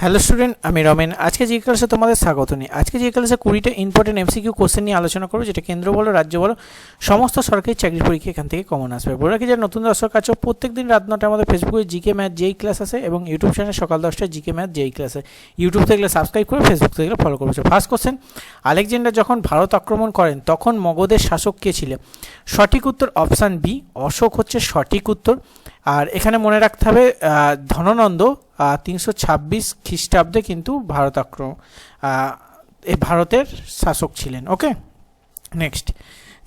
Hello student, আমি রমেন। আজকে যে ক্লাসে তোমাদের স্বাগত নিই আজকে যে ক্লাসে কুড়িটা ইম্পর্টেন্ট এমসিকিউ কোশ্চেন নিয়ে আলোচনা করব, যেটা কেন্দ্র বলো, রাজ্য বলো, সমস্ত সরকারি চাকরির পরীক্ষা এখান থেকে কমন আসবে। বলে রাখি যে নতুন দর্শক আছো প্রত্যেক দিন রাত নটা আমাদের ফেসবুকে জিকে ম্যাথ যেই ক্লাস আছে এবং ইউটিউব চ্যানেলে সকাল দশটায় জিকে ম্যাথ যেই ক্লাস আছে ইউটিউব থেকে সাবস্ক্রাইব করে ফেসবুক থেকে ফলো করব। ফার্স্ট কোশ্চেন আলেকজান্ডার যখন ভারত আক্রমণ করেন, তখন মগধের শাসক কে ছিলেন? সঠিক উত্তর অপশান বি অশোক হচ্ছে সঠিক উত্তর। আর এখানে মনে রাখতে হবে ধননন্দ তিনশো ছাব্বিশ খ্রিস্টাব্দে কিন্তু ভারত এই ভারতের শাসক ছিলেন ওকে নেক্সট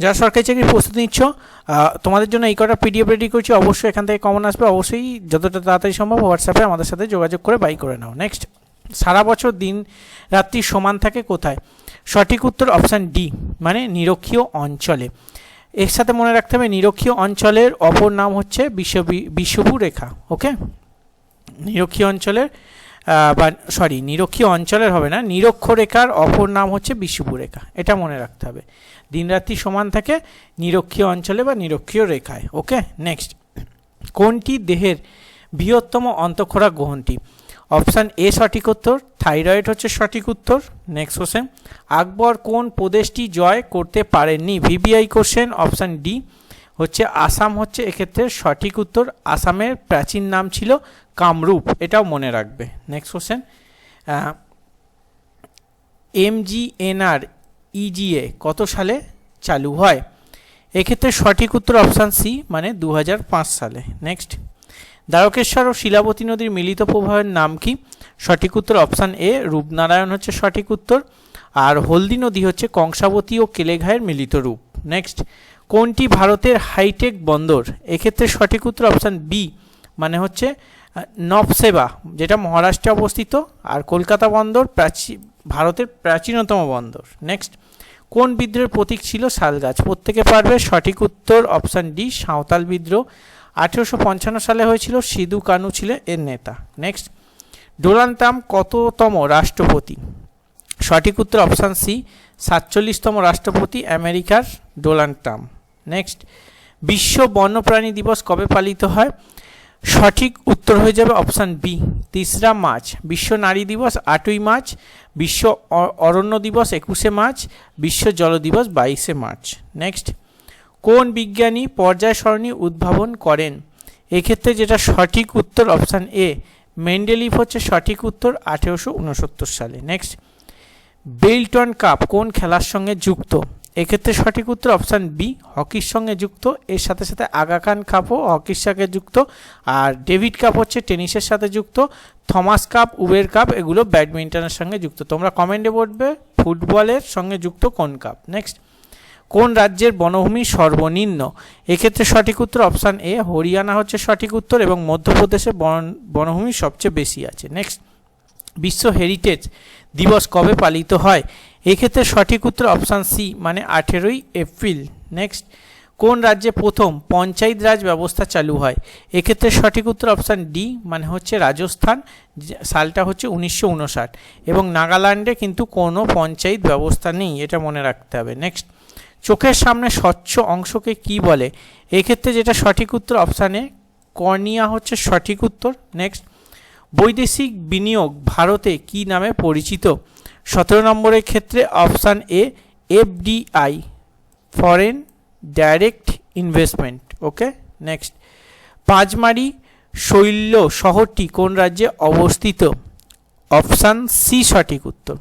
যারা সরকারি চাকরির প্রস্তুতি নিচ্ছ তোমাদের জন্য এই কটা পিডিএফ রেডি করছি, অবশ্যই এখান থেকে কমন আসবে, অবশ্যই যতটা তাড়াতাড়ি সম্ভব হোয়াটসঅ্যাপে আমাদের সাথে যোগাযোগ করে বাই করে নাও। নেক্সট সারা বছর দিন রাত্রি সমান থাকে কোথায়? সঠিক উত্তর অপশান ডি মানে নিরক্ষীয় অঞ্চলে। এর সাথে মনে রাখতে হবে, নিরক্ষীয় অঞ্চলের অপর নাম হচ্ছে বিষুবু রেখা ওকে নিরক্ষীয় অঞ্চলের বা সরি নিরক্ষীয় অঞ্চলের হবে না নিরক্ষরেখার অপর নাম হচ্ছে বিষুবু রেখা, এটা মনে রাখতে হবে। দিনরাত্রি সমান থাকে নিরক্ষীয় অঞ্চলে বা নিরক্ষীয় রেখায় ওকে নেক্সট কোনটি দেহের বৃহত্তম অন্তঃক্ষরা গ্রহণটি? অপশান এ সঠিক উত্তর, থাইরয়েড হচ্ছে সঠিক উত্তর নেক্সট কোশ্চেন আকবর কোন প্রদেশটি জয় করতে পারেননি? ভিবিআই কোশ্চেন অপশান ডি হচ্ছে আসাম হচ্ছে এক্ষেত্রে সঠিক উত্তর, আসামের প্রাচীন নাম ছিল কামরূপ, এটাও মনে রাখবে। নেক্সট কোশ্চেন এমজিএনআর ইজিএ কত সালে চালু হয়? এক্ষেত্রে সঠিক উত্তর অপশান সি মানে দু হাজার পাঁচ সালে। নেক্সট দ্বারকেশ্বর ও শিলাবতী নদীর মিলিত প্রবাহের নাম কি? সঠিক উত্তর অপশান এ, রূপনারায়ণ হচ্ছে সঠিক উত্তর। আর হলদি নদী হচ্ছে কংসাবতী ও কেলেঘায়ের মিলিত রূপ। নেক্সট কোনটি ভারতের হাইটেক বন্দর? এক্ষেত্রে সঠিক উত্তর অপশান বি মানে হচ্ছে নবসেবা, যেটা মহারাষ্ট্রে অবস্থিত। আর কলকাতা বন্দর প্রাচী, ভারতের প্রাচীনতম বন্দর। নেক্সট কোন বিদ্রোহের প্রতীক ছিল শালগাছ? প্রত্যেকে পারবে সঠিক উত্তর অপশান ডি, সাঁওতাল বিদ্রোহ। আঠেরোশো পঞ্চান্ন সালে হয়েছিল সিধু কানু ছিলেন এর নেতা। নেক্সট ডোনাল্ড কততম রাষ্ট্রপতি? সঠিক উত্তর অপশান সি, সাতচল্লিশতম রাষ্ট্রপতি আমেরিকার ডোনাল্ড ট্রাম্প নেক্সট বিশ্ব বন্যপ্রাণী দিবস কবে পালিত হয়? সঠিক উত্তর হয়ে যাবে অপশান বি, তিসরা মার্চ। বিশ্ব নারী দিবস আটই মার্চ, বিশ্ব অরণ্য দিবস একুশে মার্চ, বিশ্ব জল দিবস বাইশে মার্চ। নেক্সট কোন বিজ্ঞানী পর্যায় সরণী উদ্ভাবন করেন? এক্ষেত্রে যেটা সঠিক উত্তর অপশান এ, মেন্ডেলিভ হচ্ছে সঠিক উত্তর আঠেরোশো উনসত্তর সালে। নেক্সট বেলটন কাপ কোন খেলার সঙ্গে যুক্ত? এক্ষেত্রে সঠিক উত্তর অপশান বি, হকির সঙ্গে যুক্ত, এর সাথে সাথে আগা খান কাপও হকির সাথে যুক্ত, আর ডেভিড কাপ হচ্ছে টেনিসের সাথে যুক্ত, থমাস কাপ, উবের কাপ, এগুলো ব্যাডমিন্টনের সঙ্গে যুক্ত। তোমরা কমেন্টে বলবে ফুটবলের সঙ্গে যুক্ত কোন কাপ? নেক্সট কোন রাজ্যের বনভূমি সর্বনিম্ন? এক্ষেত্রে সঠিক উত্তর অপশান এ, হরিয়ানা হচ্ছে সঠিক উত্তর এবং মধ্যপ্রদেশে বন, বনভূমি সবচেয়ে বেশি আছে। নেক্সট বিশ্ব হেরিটেজ দিবস কবে পালিত হয়? এক্ষেত্রে সঠিক উত্তর অপশান সি মানে আঠেরোই এপ্রিল। নেক্সট কোন রাজ্যে প্রথম পঞ্চায়েত রাজ ব্যবস্থা চালু হয়? এক্ষেত্রে সঠিক উত্তর অপশান ডি মানে হচ্ছে রাজস্থান সালটা হচ্ছে উনিশশো উনষাট। এবং নাগাল্যান্ডে কিন্তু কোনো পঞ্চায়েত ব্যবস্থা নেই, এটা মনে রাখতে হবে। নেক্সট চোখের সামনে স্বচ্ছ অংশকে কি বলে? এক্ষেত্রে যেটা সঠিক উত্তর অপশানে কর্নিয়া হচ্ছে সঠিক উত্তর। নেক্সট বৈদেশিক বিনিয়োগ ভারতে কি নামে পরিচিত? সতেরো নম্বরের ক্ষেত্রে option A FDI foreign direct investment okay next Pachmarhi শৈল্য শহরটি কোন রাজ্যে অবস্থিত? অপশান সি সঠিক উত্তর।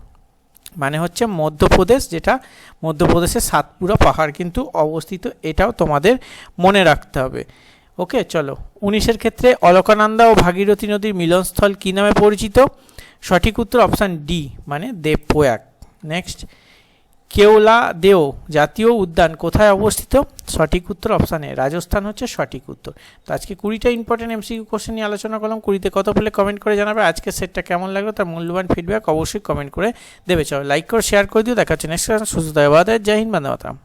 মানে হচ্ছে মধ্যপ্রদেশ, যেটা মধ্যপ্রদেশের সাতপুরা পাহাড় কিন্তু অবস্থিত, এটাও তোমাদের মনে রাখতে হবে। ওকে, চলো। উনিশের ক্ষেত্রে অলকানন্দা ও ভাগীরথী নদীর মিলনস্থল কী নামে পরিচিত? সঠিক উত্তর অপশান ডি মানে দেবপ্রয়াগ। নেক্সট। কেওলা দেও জাতীয় উদ্যান কোথায় অবস্থিত? সঠিক উত্তর অপশান রাজস্থান হচ্ছে সঠিক উত্তর। তো আজকে কুড়িটা ইম্পর্টেন্ট এমসিকিউ কোশ্চেন নিয়ে আলোচনা করলাম, কুড়িতে কত পেলে কমেন্ট করে জানাবে আজকে সেটটা কেমন লাগল তার মূল্যবান ফিডব্যাক অবশ্যই কমেন্ট করে দেবে। চলো লাইক করে শেয়ার করে দিও, দেখা হচ্ছে নেক্সট সুস্থ জয় হিন্দ, বন্দে